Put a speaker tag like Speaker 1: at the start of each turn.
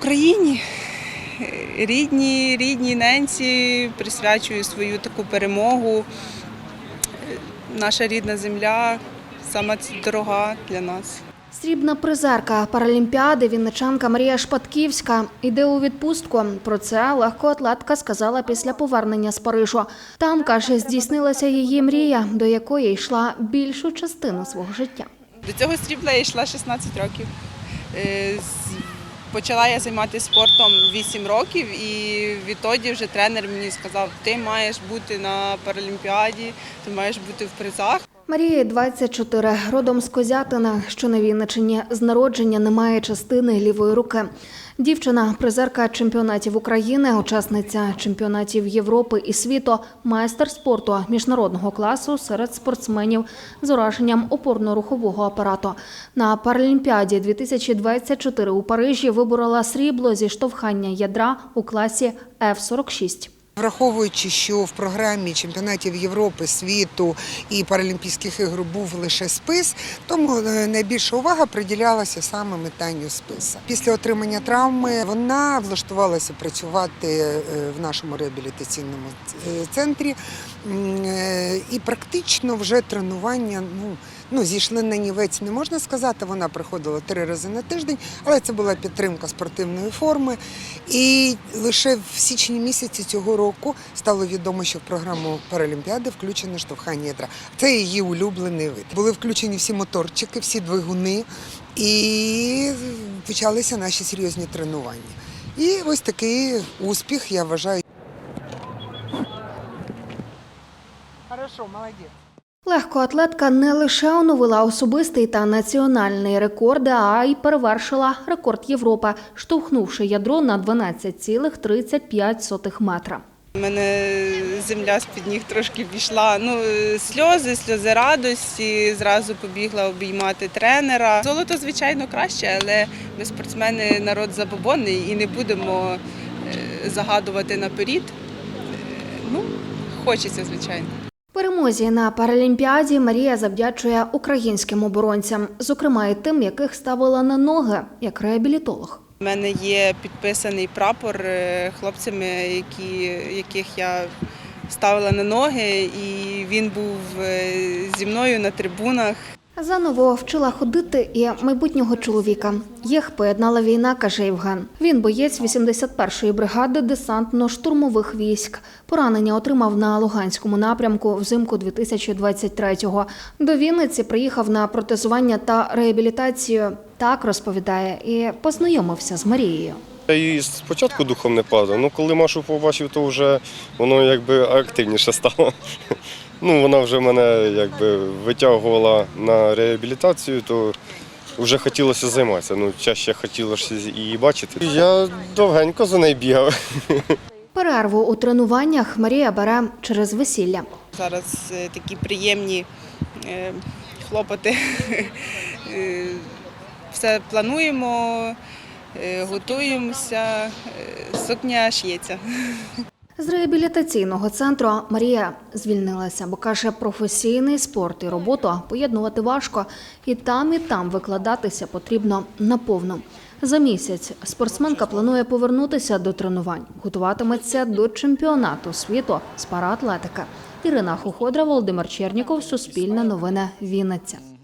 Speaker 1: Україні. Рідні, рідні ненці присвячую свою таку перемогу. Наша рідна земля сама дорога для нас.
Speaker 2: Срібна призерка Паралімпіади вінничанка Марія Шпатківська йде у відпустку. Про це легкоатлетка сказала після повернення з Парижу. Там каже, здійснилася її мрія, до якої йшла більшу частину свого життя.
Speaker 1: До цього срібла я йшла 16 років. Почала я займатися спортом 8 років, і відтоді вже тренер мені сказав, ти маєш бути на Паралімпіаді, ти маєш бути в призах.
Speaker 2: Марії 24, родом з Козятина, що на Вінничині з народження не має частини лівої руки. Дівчина призерка чемпіонатів України, учасниця чемпіонатів Європи і світу, майстер спорту міжнародного класу серед спортсменів з ураженням опорно-рухового апарату. На Паралімпіаді 2024 у Парижі виборола срібло зі штовхання ядра у класі F-46.
Speaker 3: Враховуючи, що в програмі чемпіонатів Європи, світу і Паралімпійських ігор був лише спис, тому е, найбільша увага приділялася саме метанню списа. Після отримання травми вона влаштувалася працювати е, в нашому реабілітаційному е, центрі, і практично вже тренування ну, ну, зійшли на нівець, не можна сказати. Вона приходила три рази на тиждень, але це була підтримка спортивної форми. І лише в січні місяці цього року стало відомо, що в програму Паралімпіади включено штовхання ядра. Це її улюблений вид. Були включені всі моторчики, всі двигуни, і почалися наші серйозні тренування. І ось такий успіх, я вважаю. Хорошо, молодець.
Speaker 2: Легкоатлетка не лише оновила особистий та національний рекорди, а й перевершила рекорд Європи, штовхнувши ядро на 12,35 метра.
Speaker 1: У мене земля з-під ніг трошки пішла. Ну, сльози, сльози радості. Зразу побігла обіймати тренера. Золото, звичайно, краще, але ми спортсмени народ забобонний і не будемо е, загадувати наперед. Е, Ну, хочеться, звичайно.
Speaker 2: Перемозі на Паралімпіаді Марія завдячує українським оборонцям, зокрема і тим, яких ставила на ноги як реабілітолог.
Speaker 1: У мене є підписаний прапор е, хлопцями, які, яких я ставила на ноги, і він був е, зі мною на трибунах.
Speaker 2: Заново вчила ходити і майбутнього чоловіка. Їх поєднала війна, каже Євген. Він боєць 81-ї бригади десантно-штурмових військ. Поранення отримав на Луганському напрямку взимку 2023-го. До Вінниці приїхав на протезування та реабілітацію. Так розповідає і познайомився з Марією.
Speaker 4: Я її спочатку духом не падав, ну коли Машу побачив, то вже воно якби активніше стало. Ну, вона вже мене якби витягувала на реабілітацію, то вже хотілося займатися. Ну, чаще хотілося її бачити. Я довгенько за нею бігав.
Speaker 2: Перерву у тренуваннях Марія бере через весілля.
Speaker 1: Зараз е, такі приємні е, хлопоти. Е, Все плануємо, готуємося, сукня ш'ється.
Speaker 2: З реабілітаційного центру Марія звільнилася, бо каже, професійний спорт і роботу поєднувати важко, і там, і там викладатися потрібно наповну. За місяць спортсменка планує повернутися до тренувань, готуватиметься до чемпіонату світу з параатлетики. Ірина Хуходра, Володимир Черніков, Суспільне новини, Вінниця.